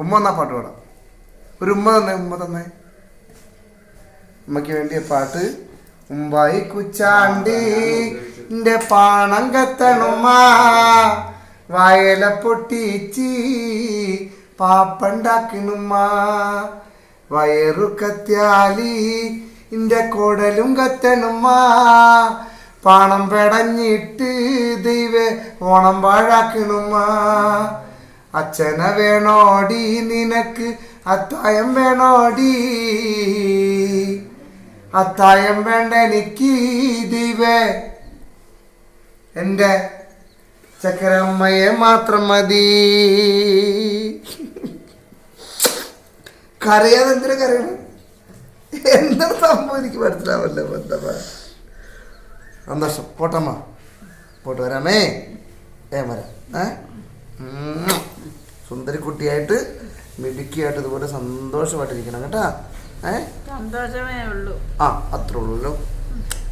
ഉമ്മ എന്നാ പാട്ട് പാടാം. ഒരു ഉമ്മ തന്നെ ഉമ്മ തന്നെ. ഉമ്മയ്ക്ക് വേണ്ടിയ പാട്ട്. ഉമ്പായി കുച്ചാണ്ടി എന്റെ പാണം കത്തണുമ്മ. വയല പൊട്ടിച്ചി പാപ്പണ്ടാക്കണുമ്മ. വയറു കത്തിയാലി എന്റെ കൊടലും കത്തണുമ്മ. പാണം പെടഞ്ഞിട്ട് ദൈവ ഓണം പാഴാക്കണുമ്മ. അച്ഛനെ വേണോടി നിനക്ക് അത്തായം വേണോടി. അത്തായം വേണ്ട എനിക്ക് ദിവേ എന്റെ ചക്കരമ്മയെ മാത്രം മതി. കരയാതെ എന്തിനാ കരയണം? എന്താണ് സംഭവം? എനിക്ക് മനസ്സിലാവല്ലോ എന്താ പോട്ടമ്മ പോട്ട് വരാമേ ഏ വരാം. ഏ? ഉം. സുന്ദരി കുട്ടിയായിട്ട് മിടുക്കിയായിട്ട് ഇതുപോലെ സന്തോഷമായിട്ടിരിക്കണം കേട്ടാ. ഏ? സന്തോഷമേ ഉള്ളൂ. ആ അത്രേ ഉള്ളൂ.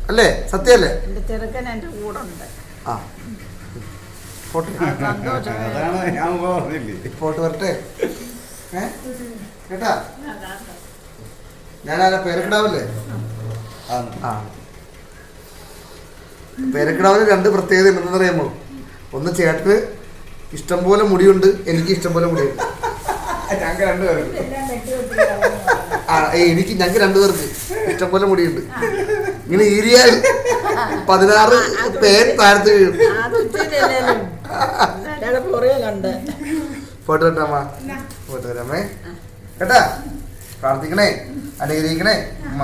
അല്ലേ? സത്യല്ലേ? എന്റെ ചെറുക്കൻ എന്റെ കൂടെ ഉണ്ട്. ആ. ഫോട്ടോ അതാണ് ഞാൻ പറഞ്ഞില്ലേ. ഫോട്ടോ വരട്ടെ. ഏ? കേട്ടാ? ഞാനാരാ? പേരക്കിടാവല്ലേ. ആ. പേരക്കിടാവിന് രണ്ട് പ്രത്യേകത ഉണ്ടെന്ന് അറിയാമോ ഒന്ന് ചേട്ടന് ഇഷ്ടം പോലെ മുടിയുണ്ട് എനിക്ക് ഇഷ്ടം പോലെ മുടിയുണ്ട് ഞങ്ങൾക്ക് രണ്ടുപേർക്ക് ആ എനിക്ക് ഞങ്ങൾക്ക് രണ്ടുപേർക്ക് ഇഷ്ടം പോലെ മുടിയുണ്ട്. ഇങ്ങനെ ഈരിയാൽ പതിനാറ് പേര് താഴത്ത് വീഴും. ഫോട്ടോ തുച്ചിയില്ലേലും ഫോട്ടോ കേട്ടാ? പ്രാർത്ഥിക്കണേ അനുഗ്രഹിക്കണേ അമ്മ.